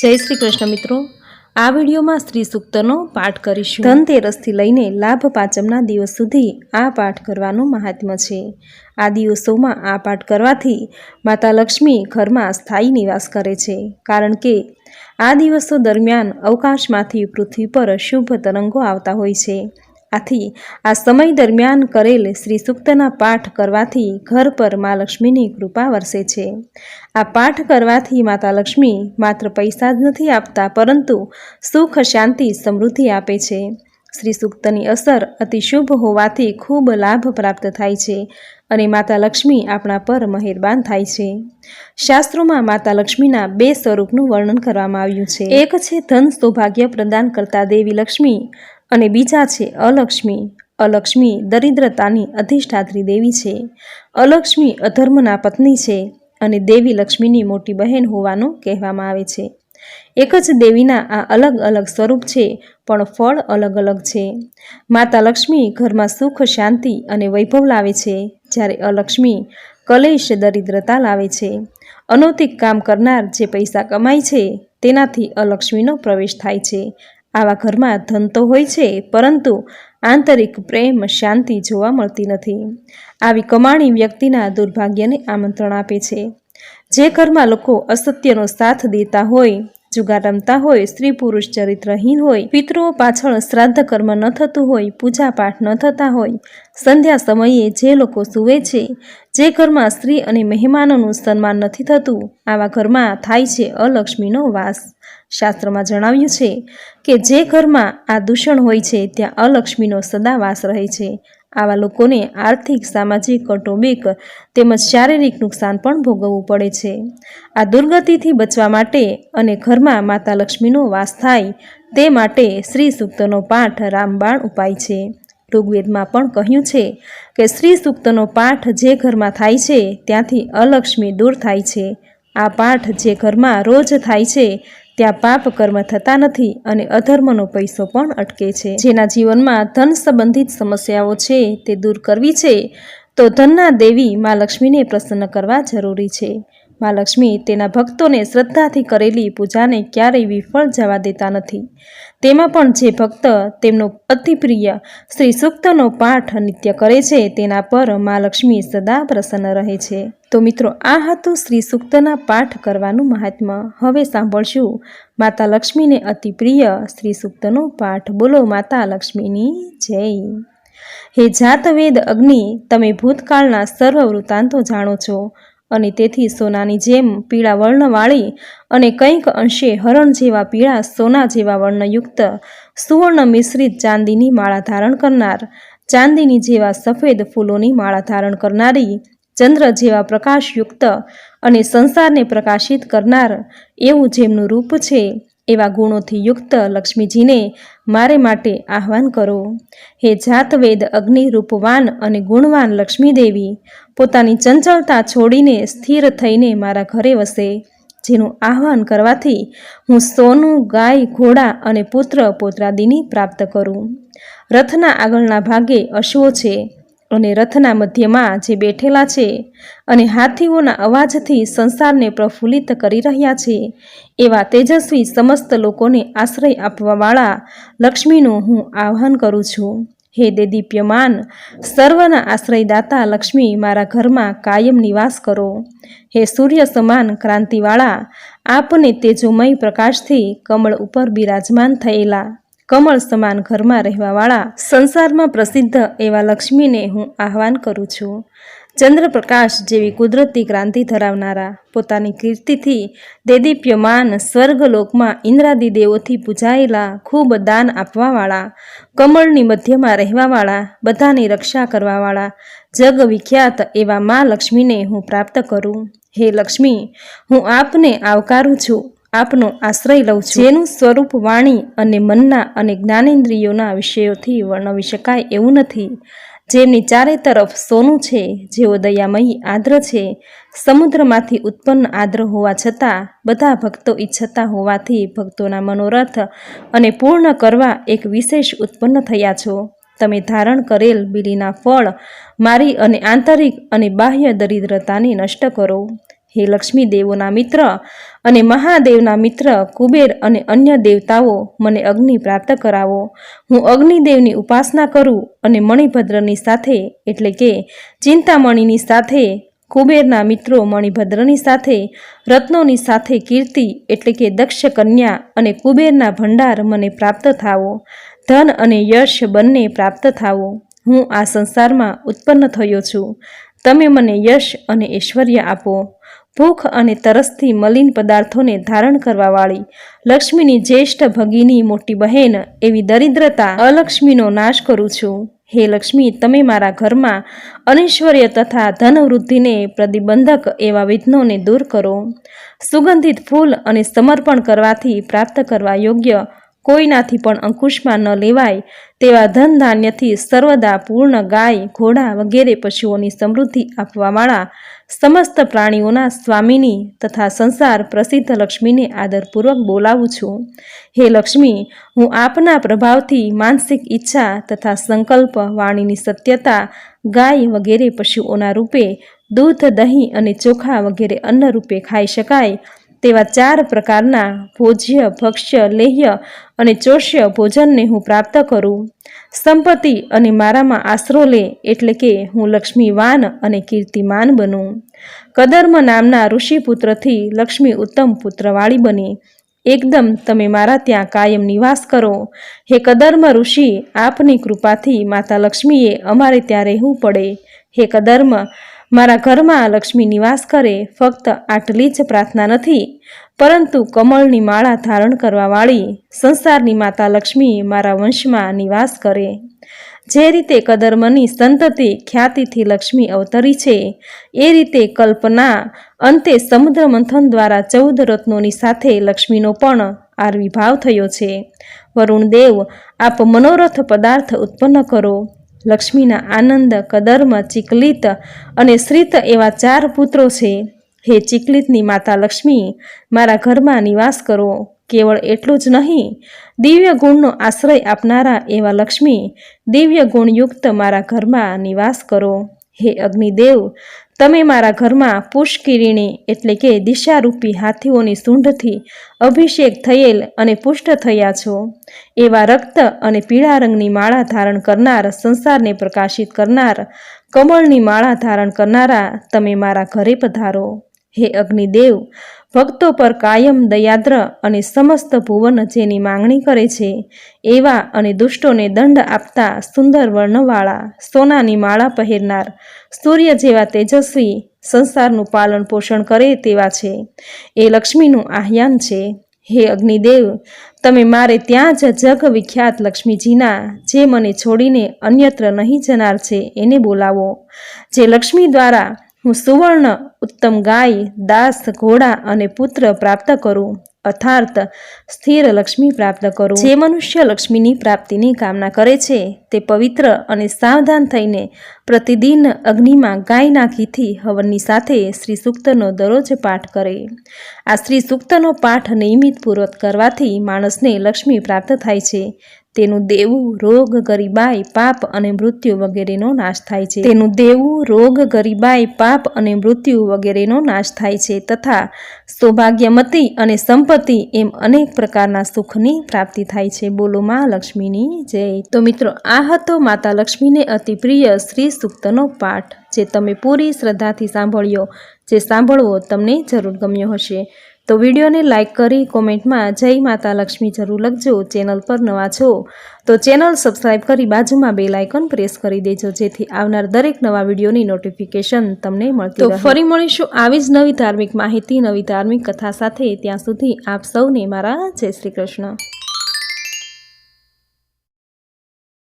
જય શ્રી કૃષ્ણ મિત્રો. આ વિડીયોમાં સ્ત્રી સૂક્તનો પાઠ કરીશું. ધનતેરસથી લઈને લાભ પાંચમના દિવસ સુધી આ પાઠ કરવાનું મહાત્મ્ય છે. આ દિવસોમાં આ પાઠ કરવાથી માતા લક્ષ્મી ઘરમાં સ્થાયી નિવાસ કરે છે. કારણ કે આ દિવસો દરમિયાન અવકાશમાંથી પૃથ્વી પર શુભ તરંગો આવતા હોય છે. આથી આ સમય દરમિયાન કરેલ શ્રી સૂક્તના પાઠ કરવાથી ઘર પર મા લક્ષ્મીની કૃપા વરસે છે. આ પાઠ કરવાથી માતા લક્ષ્મી માત્ર પૈસા જ નથી આપતા, પરંતુ સુખ, શાંતિ, સમૃદ્ધિ આપે છે. શ્રી સૂક્તની અસર અતિ શુભ હોવાથી ખૂબ લાભ પ્રાપ્ત થાય છે અને માતા લક્ષ્મી આપણા પર મહેરબાન થાય છે. શાસ્ત્રોમાં માતા લક્ષ્મીના બે સ્વરૂપનું વર્ણન કરવામાં આવ્યું છે. એક છે ધન સૌભાગ્ય પ્રદાન કરતા દેવી લક્ષ્મી અને બીજા છે અલક્ષ્મી. અલક્ષ્મી દરિદ્રતાની અધિષ્ઠાત્રી દેવી છે. અલક્ષ્મી અધર્મના પત્ની છે અને દેવી લક્ષ્મીની મોટી બહેન હોવાનું કહેવામાં આવે છે. એક જ દેવીના આ અલગ અલગ સ્વરૂપ છે, પણ ફળ અલગ અલગ છે. માતા લક્ષ્મી ઘરમાં સુખ, શાંતિ અને વૈભવ લાવે છે, જ્યારે અલક્ષ્મી કલેશ, દરિદ્રતા લાવે છે. અનૌતિક કામ કરનાર જે પૈસા કમાય છે, તેનાથી અલક્ષ્મીનો પ્રવેશ થાય છે. આવા ઘરમાં ધન તો હોય છે, પરંતુ આંતરિક પ્રેમ, શાંતિ જોવા મળતી નથી. આવી કમાણી વ્યક્તિના દુર્ભાગ્યને આમંત્રણ આપે છે. જે ઘરમાં લોકો અસત્યનો સાથ દેતા હોય જુગાર રમતા હોય, સ્ત્રી પુરુષ ચરિત્રહીન હોય, પિતૃઓ પાછળ શ્રાદ્ધ કર્મ ન થતું હોય પૂજા પાઠ ન થતા હોય. સંધ્યા સમયે જે લોકો સૂવે છે, જે ઘરમાં સ્ત્રી અને મહેમાનોનું સન્માન નથી થતું, આવા ઘરમાં થાય છે અલક્ષ્મીનો વાસ. શાસ્ત્રમાં જણાવ્યું છે કે જે ઘરમાં આ દૂષણ હોય છે, ત્યાં અલક્ષ્મીનો સદા વાસ રહે છે. આવા લોકોને આર્થિક, સામાજિક, કૌટુંબિક તેમજ શારીરિક નુકસાન પણ ભોગવવું પડે છે. આ દુર્ગતિથી બચવા માટે અને ઘરમાં માતા લક્ષ્મીનો વાસ થાય તે માટે શ્રી સૂક્તનો પાઠ રામબાણ ઉપાય છે. ઋગ્વેદમાં પણ કહ્યું છે કે શ્રી સૂક્તનો પાઠ જે ઘરમાં થાય છે, ત્યાંથી અલક્ષ્મી દૂર થાય છે. આ પાઠ જે ઘરમાં રોજ થાય છે ત્યાં પાપ કર્મ થતા નથી અને અધર્મનો પૈસો પણ અટકે છે. જેના જીવનમાં ધન સંબંધિત સમસ્યાઓ છે, તે દૂર કરવી છે, તો ધનના દેવી મા લક્ષ્મીને પ્રસન્ન કરવા જરૂરી છે. મા લક્ષ્મી તેના ભક્તોને શ્રદ્ધાથી કરેલી પૂજાને ક્યારેય વિફળ જવા દેતા નથી. તેમાં પણ જે ભક્ત તેમનો અતિપ્રિય શ્રી સૂક્તનો પાઠ નિત્ય કરે છે તેના પર મા લક્ષ્મી સદા પ્રસન્ન રહે છે. તો મિત્રો, આ હતું શ્રી સૂક્તના પાઠ કરવાનું મહાત્મ્ય. હવે સાંભળશું માતા લક્ષ્મીને અતિ પ્રિય શ્રી સૂક્તનો પાઠ. બોલો માતા લક્ષ્મીની જય. હે જાતવેદ અગ્નિ, તમે ભૂતકાળના સર્વ વૃત્તાંતો જાણો છો. અને તેથી સોનાની જેમ પીળા વર્ણવાળી અને કંઈક અંશે હરણ જેવા પીળા સોના જેવા વર્ણયુક્ત સુવર્ણ મિશ્રિત ચાંદીની માળા ધારણ કરનાર, ચાંદીની જેવા સફેદ ફૂલોની માળા ધારણ કરનારી, ચંદ્ર જેવા પ્રકાશયુક્ત અને સંસારને પ્રકાશિત કરનાર એવું જેમનું રૂપ છે. એવા ગુણોથી યુક્ત લક્ષ્મીજીને મારે માટે આહ્વાન કરો. હે જાતવેદ અગ્નિ રૂપવાન અને ગુણવાન લક્ષ્મીદેવી, પોતાની ચંચળતા છોડીને સ્થિર થઈને મારા ઘરે વસે, જેનું આહ્વાન કરવાથી હું સોનું, ગાય, ઘોડા અને પુત્ર પોત્રાદિની પ્રાપ્ત કરું. રથના આગળના ભાગે અશ્વો છે. અને રથના મધ્યમાં જે બેઠેલા છે અને હાથીઓના અવાજથી સંસારને પ્રફુલ્લિત કરી રહ્યા છે, એવા તેજસ્વી સમસ્ત લોકોને આશ્રય આપવાવાળા લક્ષ્મીનું હું આહ્વાન કરું છું. હે દેદીપ્યમાન, સર્વના આશ્રયદાતા લક્ષ્મી, મારા ઘરમાં કાયમ નિવાસ કરો. હે સૂર્ય સમાન ક્રાંતિવાળા, આપને તેજોમય પ્રકાશથી કમળ ઉપર બિરાજમાન થયેલા. કમળ સમાન ઘરમાં રહેવાવાળા સંસારમાં પ્રસિદ્ધ એવા લક્ષ્મીને હું આહ્વાન કરું છું. ચંદ્રપ્રકાશ જેવી કુદરતી ક્રાંતિ ધરાવનારા પોતાની કીર્તિથી દેદીપ્યમાન સ્વર્ગલોકમાં ઇન્દ્રાદી દેવોથી પૂજાયેલા ખૂબ દાન આપવાવાળા, કમળની મધ્યમાં રહેવાવાળા, બધાની રક્ષા કરવાવાળા જગ વિખ્યાત એવા મા લક્ષ્મીને હું પ્રાપ્ત કરું. હે લક્ષ્મી, હું આપને આવકારું છું. આપનો આશ્રય લઉં છું. જેનું સ્વરૂપ વાણી અને મનના અને જ્ઞાનેન્દ્રિયોના વિષયોથી વર્ણવી શકાય એવું નથી. જેમની ચારે તરફ સોનું છે, જેઓ દયામયી આદ્ર છે, સમુદ્રમાંથી ઉત્પન્ન આદ્ર હોવા છતાં, બધા ભક્તો ઈચ્છતા હોવાથી ભક્તોના મનોરથ અને પૂર્ણ કરવા એક વિશેષ ઉત્પન્ન થયા છો. તમે ધારણ કરેલ બીલીના ફળ, મારી અને આંતરિક અને બાહ્ય દરિદ્રતાને નષ્ટ કરો. હે લક્ષ્મી દેવોના મિત્ર અને મહાદેવના મિત્ર કુબેર અને અન્ય દેવતાઓ મને અગ્નિ પ્રાપ્ત કરાવો. હું અગ્નિદેવની ઉપાસના કરું અને મણિભદ્રની સાથે, એટલે કે ચિંતામણીની સાથે, કુબેરના મિત્રો મણિભદ્રની સાથે, રત્નોની સાથે કીર્તિ, એટલે કે દક્ષ કન્યા અને કુબેરના ભંડાર મને પ્રાપ્ત થાવો ધન અને યશ બંને પ્રાપ્ત થાવો હું આ સંસારમાં ઉત્પન્ન થયો છું. તમે મને યશ અને ઐશ્વર્ય આપો. ભૂખ અને તરસથી મલિન પદાર્થોને ધારણ કરવાવાળી લક્ષ્મીની જ્યેષ્ઠ ભગીની મોટી બહેન એવી દરિદ્રતા અલક્ષ્મીનો નાશ કરું છું. હે લક્ષ્મી, તમે મારા ઘરમાં અનૈશ્વર્ય તથા ધનવૃદ્ધિને પ્રતિબંધક એવા વિઘ્નોને દૂર કરો. સુગંધિત ફૂલ અને સમર્પણ કરવાથી પ્રાપ્ત કરવા યોગ્ય કોઈનાથી પણ અંકુશમાં ન લેવાય તેવા ધન ધાન્યથી સર્વદા પૂર્ણ ગાય, ઘોડા વગેરે પશુઓની સમૃદ્ધિ આપવાવાળા સમસ્ત પ્રાણીઓના સ્વામીની તથા સંસાર પ્રસિદ્ધ લક્ષ્મીને આદરપૂર્વક બોલાવું છું. હે લક્ષ્મી, હું આપના પ્રભાવથી માનસિક ઈચ્છા તથા સંકલ્પ, વાણીની સત્યતા, ગાય વગેરે પશુઓના રૂપે દૂધ, દહીં અને ચોખા વગેરે અન્ન રૂપે ખાઈ શકાય તેવા ચાર પ્રકારના ભોજ્ય, ભક્ષ્ય, લેહ્ય અને ચોષ્ય ભોજનને હું પ્રાપ્ત કરું. સંપત્તિ અને મારામાં આશરો લે એટલે કે હું લક્ષ્મીવાન અને કીર્તિમાન બનું. કદર્મ નામના ઋષિપુત્રથી લક્ષ્મી ઉત્તમ પુત્રવાળી બની. એકદમ તમે મારા ત્યાં કાયમ નિવાસ કરો. હે કદર્મ ઋષિ, આપની કૃપાથી માતા લક્ષ્મીએ અમારે ત્યાં રહેવું પડે. હે કદર્મ મારા ઘરમાં લક્ષ્મી નિવાસ કરે, ફક્ત આટલી જ પ્રાર્થના નથી, પરંતુ કમળની માળા ધારણ કરવાવાળી સંસારની માતા લક્ષ્મી મારા વંશમાં નિવાસ કરે. જે રીતે કદર્મની સંતતિ ખ્યાતિથી લક્ષ્મી અવતરી છે, એ રીતે કલ્પના અંતે સમુદ્ર મંથન દ્વારા ચૌદ રત્નોની સાથે લક્ષ્મીનો પણ આર્વિભાવ થયો છે. વરુણ દેવ આપ મનોરથ પદાર્થ ઉત્પન્ન કરો. લક્ષ્મીના આનંદ કદર્મ ચિકલિત અને શ્રીત એવા ચાર પુત્રો છે. હે ચિકલિતની માતા લક્ષ્મી, મારા ઘરમાં નિવાસ કરો. કેવળ એટલું જ નહીં, દિવ્ય ગુણનો આશ્રય આપનારા એવા લક્ષ્મી, દિવ્ય ગુણયુક્ત મારા ઘરમાં નિવાસ કરો. હે અગ્નિદેવ તમે મારા ઘરમાં પુષ્કિરીણી એટલે કે દિશારૂપી હાથીઓની સૂંઢથી અભિષેક થયેલ અને પુષ્ટ થયા છો. એવા રક્ત અને પીળા રંગની માળા ધારણ કરનાર સંસારને પ્રકાશિત કરનાર કમળની માળા ધારણ કરનારા તમે મારા ઘરે પધારો. હે અગ્નિદેવ, ભક્તો પર કાયમ દયાદ્ર અને સમસ્ત ભુવન જેની માંગણી કરે છે, એવા અને દુષ્ટોને દંડ આપતા સુંદર વર્ણવાળા, સોનાની માળા પહેરનાર, સૂર્ય જેવા તેજસ્વી સંસારનું પાલન પોષણ કરે તેવા છે. એ લક્ષ્મીનું આહ્યાન છે. હે અગ્નિદેવ, તમે મારે ત્યાં જ જગ વિખ્યાત લક્ષ્મીજીના, જે મને છોડીને અન્યત્ર નહીં જનાર છે, એને બોલાવો. જે લક્ષ્મી દ્વારા હું સુવર્ણ, ઉત્તમ ગાય, દાસ, ઘોડા અને પુત્ર પ્રાપ્ત કરું અર્થાર્થ સ્થિર લક્ષ્મી પ્રાપ્ત કરું. જે મનુષ્ય લક્ષ્મીની પ્રાપ્તિની કામના કરે છે, તે પવિત્ર અને સાવધાન થઈને પ્રતિદિન અગ્નિમાં ગાયના ઘીથી હવનની સાથે શ્રી સૂક્તનો દરરોજ પાઠ કરે. આ શ્રી સૂક્તનો પાઠ નિયમિત પૂર્વક કરવાથી માણસને લક્ષ્મી પ્રાપ્ત થાય છે. તેનું દેવું રોગ ગરીબાઈ, પાપ અને મૃત્યુ વગેરેનો નાશ થાય છે. તેનું દેવું રોગ ગરીબાઈ, પાપ અને મૃત્યુ વગેરેનો નાશ થાય છે તથા સૌભાગ્યમતી અને સંપત્તિ એમ અનેક પ્રકારના સુખની પ્રાપ્તિ થાય છે. બોલો માં લક્ષ્મીની જય. તો મિત્રો, આ હતો માતા લક્ષ્મીને અતિ પ્રિય શ્રી સૂક્તનો પાઠ, જે તમે પૂરી શ્રદ્ધાથી સાંભળ્યો, જે સાંભળવો તમને જરૂર ગમ્યો હશે. તો વિડીયોને લાઇક કરી કોમેન્ટમાં જય માતા લક્ષ્મી જરૂર લખજો ચેનલ પર નવા છો તો ચેનલ સબસ્ક્રાઈબ કરી બાજુમાં બે લાઇકન પ્રેસ કરી દેજો જેથી આવનાર દરેક નવા વિડીયોની નોટિફિકેશન તમને મળતી તો ફરી મળીશું આવી જ નવી ધાર્મિક માહિતી નવી ધાર્મિક કથા સાથે. ત્યાં સુધી આપ સૌને મારા જય શ્રી કૃષ્ણ.